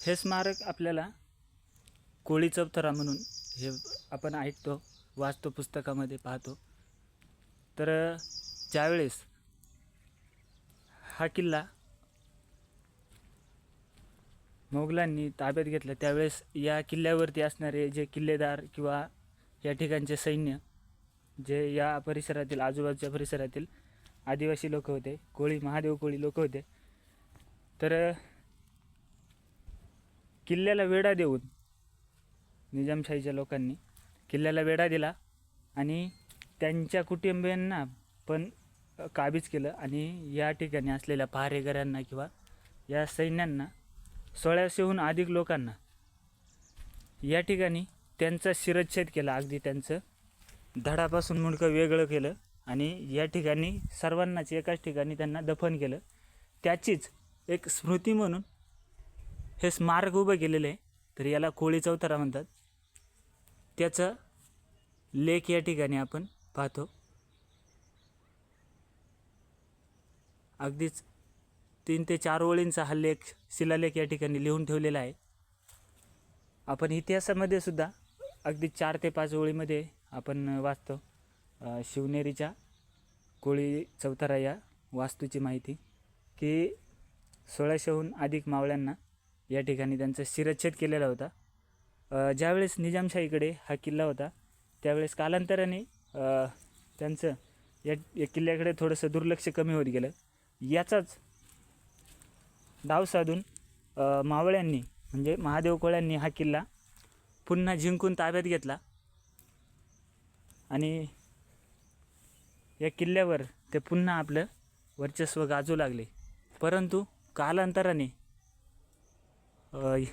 हे स्मारक आपल्याला कोळी चौथरा म्हणून हे आपण ऐकतो वाचतो पुस्तकामध्ये पाहतो. तर ज्यावेळेस हा किल्ला मोगलांनी ताब्यात घेतला त्यावेळेस या किल्ल्यावरती असणारे जे किल्लेदार किंवा या ठिकाणचे सैन्य जे या परिसरातील आजूबाजूच्या परिसरातील आदिवासी लोक होते कोळी महादेव कोळी लोक होते. तर किल्ल्याला वेढा देऊन निजामशाहीच्या लोकांनी किल्ल्याला वेढा दिला आणि त्यांच्या कुटुंबियांना पण काबीज केलं आणि या ठिकाणी असलेल्या पहारेकऱ्यांना किंवा या सैन्यांना सोळाशेहून अधिक लोकांना या ठिकाणी त्यांचा शिरच्छेद केला. अगदी त्यांचं धडापासून मुंडकं वेगळं केलं आणि या ठिकाणी सर्वांनाच एकाच ठिकाणी त्यांना दफन केलं. त्याचीच एक स्मृती म्हणून हे स्मारक उभं केलेलं आहे तर याला कोळी चौतारा म्हणतात. त्याचं लेख या ठिकाणी आपण पाहतो. अगदीच तीन ते चार ओळींचा हा लेख शिलालेख या ठिकाणी लिहून ठेवलेला आहे. आपण इतिहासामध्ये सुद्धा अगदी चार ते पाच ओळीमध्ये आपण वाचतो. शिवनेरीच्या कोळी चौतारा या वास्तूची माहिती की सोळाशेहून अधिक मावळ्यांना या ठिकाणी त्यांचा शिरच्छेद केलेला होता. ज्यावेळेस निजामशाहीकडे हा किल्ला होता त्यावेळेस कालांतराने त्यांचं या या किल्ल्याकडे थोडंसं दुर्लक्ष कमी होत गेलं. याचाच डाव साधून मावळ्यांनी म्हणजे महादेव कोळ्यांनी हा किल्ला पुन्हा जिंकून ताब्यात घेतला. आणि या किल्ल्यावर ते पुन्हा आपलं वर्चस्व गाजू लागले. परंतु कालांतराने Ay.